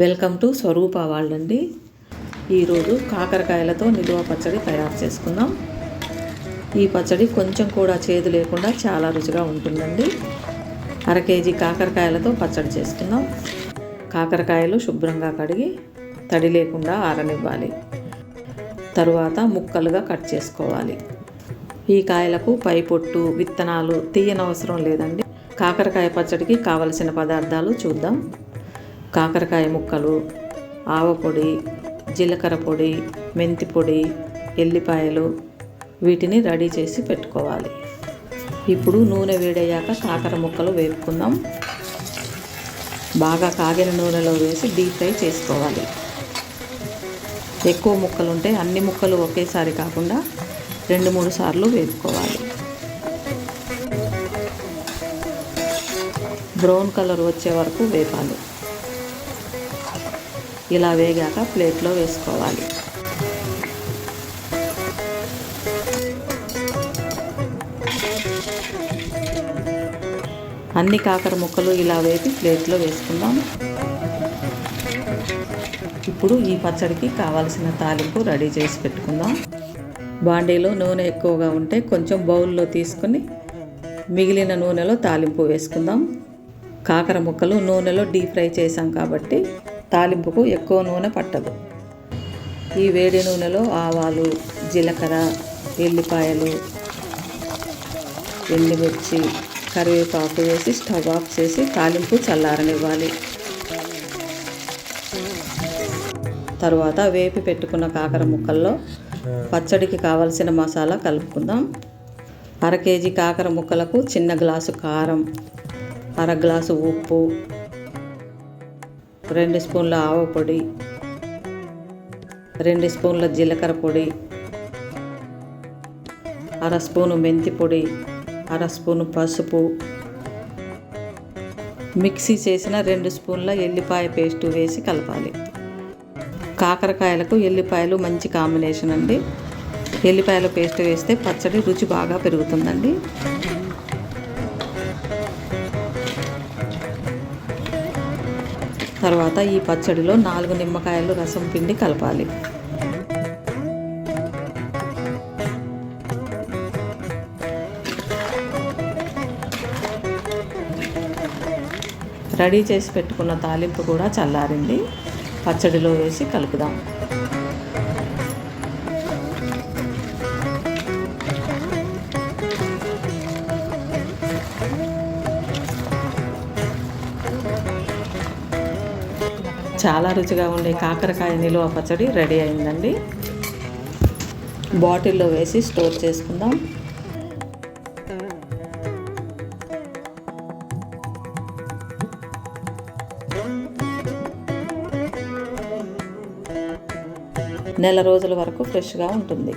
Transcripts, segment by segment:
Welcome to స్వరూప వాళ్ళండి. ఈరోజు కాకరకాయలతో నిలువ పచ్చడి తయారు చేసుకుందాం. ఈ పచ్చడి కొంచెం కూడా చేదు లేకుండా చాలా రుచిగా ఉంటుందండి. అర కేజీ కాకరకాయలతో పచ్చడి చేసుకుందాం. కాకరకాయలు శుభ్రంగా కడిగి తడి లేకుండా ఆరనివ్వాలి. తరువాత ముక్కలుగా కట్ చేసుకోవాలి. ఈ కాయలకు పై పొట్టు విత్తనాలు తీయనవసరం లేదండి. కాకరకాయ పచ్చడికి కావలసిన పదార్థాలు చూద్దాం. కాకరకాయ ముక్కలు ఆవపొడి జీలకర్ర పొడి మెంతి పొడి ఎల్లిపాయలు వీటిని రెడీ చేసి పెట్టుకోవాలి. ఇప్పుడు నూనె వేడయ్యాక కాకర ముక్కలు వేపుకుందాం. బాగా కాగిన నూనెలో వేసి డీప్ ఫ్రై చేసుకోవాలి. ఎక్కువ ముక్కలు ఉంటే అన్ని ముక్కలు ఒకేసారి కాకుండా రెండు మూడు సార్లు వేపుకోవాలి. బ్రౌన్ కలర్ వచ్చే వరకు వేపాలి. ఇలా వేగాక ప్లేట్లో వేసుకోవాలి. అన్ని కాకర ముక్కలు ఇలా వేపి ప్లేట్లో వేసుకుందాం ఇప్పుడు ఈ పచ్చడికి కావాల్సిన తాలింపు రెడీ చేసి పెట్టుకుందాం. బాండీలో నూనె ఎక్కువగా ఉంటే కొంచెం బౌల్లో తీసుకుని మిగిలిన నూనెలో తాలింపు వేసుకుందాం. కాకర ముక్కలు నూనెలో డీప్ ఫ్రై చేసాం కాబట్టి తాలింపుకు ఎక్కువ నూనె పట్టదు. ఈ వేడి నూనెలో ఆవాలు జీలకర్ర ఎల్లిపాయలు ఎండుమిర్చి కరివేపాకు వేసి స్టవ్ ఆఫ్ చేసి తాలింపు చల్లారనివ్వాలి. తరువాత వేపి పెట్టుకున్న కాకర ముక్కల్లో పచ్చడికి కావలసిన మసాలా కలుపుకుందాం. అర కేజీ కాకర ముక్కలకు చిన్న గ్లాసు కారం అర గ్లాసు ఉప్పు రెండు స్పూన్ల ఆవ పొడి రెండు స్పూన్ల జీలకర్ర పొడి అర స్పూను మెంతి పొడి అర స్పూను పసుపు. మిక్సీ చేసిన రెండు స్పూన్ల ఎల్లిపాయ పేస్ట్ వేసి కలపాలి. కాకరకాయలకు ఎల్లిపాయలు మంచి కాంబినేషన్ అండి. ఎల్లిపాయల పేస్ట్ వేస్తే పచ్చడి రుచి బాగా పెరుగుతుందండి. తర్వాత ఈ పచ్చడిలో నాలుగు నిమ్మకాయలు రసం పిండి కలపాలి. రెడీ చేసి పెట్టుకున్న తాలింపు కూడా చల్లారింది. పచ్చడిలో వేసి కలుపుదాం. చాలా రుచిగా ఉండే కాకరకాయ నిలువ పచ్చడి రెడీ అయిందండి. బాటిల్లో వేసి స్టోర్ చేసుకుందాం. నెల రోజుల వరకు ఫ్రెష్గా ఉంటుంది.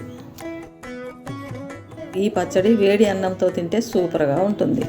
ఈ పచ్చడి వేడి అన్నంతో తింటే సూపర్గా ఉంటుంది.